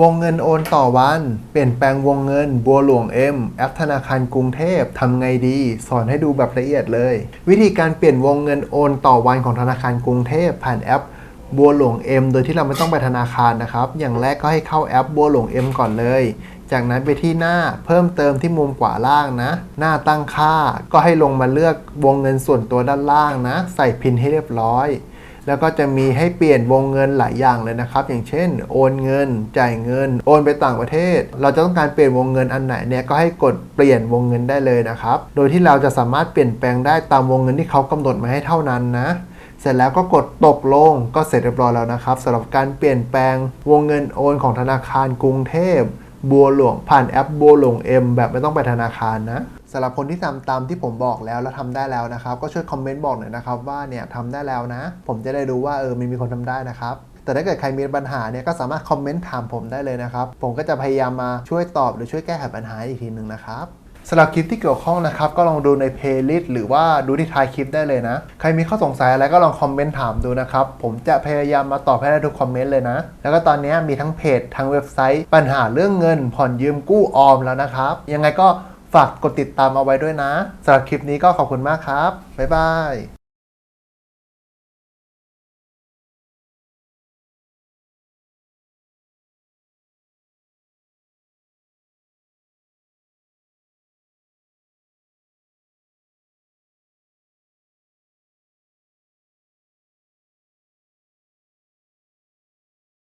วงเงินโอนต่อวัน เปลี่ยนแปลงวงเงิน บัวหลวง M แอปธนาคารกรุงเทพทำไงดี สอนให้ดูแบบละเอียดเลย วิธีการเปลี่ยนวงเงินโอนต่อวันของธนาคารกรุงเทพผ่านแอปบัวหลวง M โดยที่เราไม่ต้องไปธนาคารนะครับ อย่างแรกก็ให้เข้าแอปบัวหลวง M ก่อนเลย จากนั้นไปที่หน้าเพิ่มเติมที่มุมขวาล่างนะ หน้าตั้งค่าก็ให้ลงมาเลือกวงเงินส่วนตัวด้านล่างนะ ใส่พินให้เรียบร้อย แล้วก็จะมีให้เปลี่ยนวงเงินหลายอย่างเลยนะครับ อย่างเช่น โอนเงิน จ่ายเงิน โอนไปต่างประเทศ เราจะต้องการเปลี่ยนวงเงินอันไหนเนี่ยก็ให้กดเปลี่ยนวงเงินได้เลยนะครับ โดยที่เราจะสามารถเปลี่ยนแปลงได้ตามวงเงินที่เขากำหนดมาให้เท่านั้นนะเสร็จแล้วก็กดตกลงก็เสร็จเรียบร้อยแล้วนะครับสำหรับการเปลี่ยนแปลงวงเงินโอนของธนาคารกรุงเทพบัวหลวงผ่านแอปบัวหลวง M แบบไม่ต้องไปธนาคารนะ สำหรับคนที่ทำตามที่ผมบอกแล้วแล้วทำได้แล้วนะครับ ก็ช่วยคอมเมนต์บอกหน่อยนะครับว่าเนี่ยทำได้แล้วนะ ผมจะได้รู้ว่าเออมันมีคนทำได้นะครับแต่ถ้าเกิดใครมีปัญหาเนี่ยก็สามารถคอมเมนต์ถามผมได้เลยนะครับ ผมก็จะพยายามมาช่วยตอบหรือช่วยแก้ไขปัญหาอีกทีหนึ่งนะครับสำหรับคลิปที่เกี่ยวข้องนะครับ ก็ลองดูในเพลย์ลิสต์หรือว่าดูที่ท้ายคลิปได้เลยนะ ใครมีข้อสงสัยอะไรก็ลองคอมเมนต์ถามดูนะครับ ผมจะพยายามมาตอบให้ได้ทุกคอมเมนต์เลยนะ แล้วก็ตอนนี้มีทั้งเพจทั้งเว็บไซต์ ปัญหาเรื่องเงิน ผ่อนยืมกู้ออมแล้วนะครับ ยังไงก็ ฝากกดติดตามเอาไว้ด้วยนะสำหรับคลิปนี้ก็ขอบคุณมากครับ บ๊ายบาย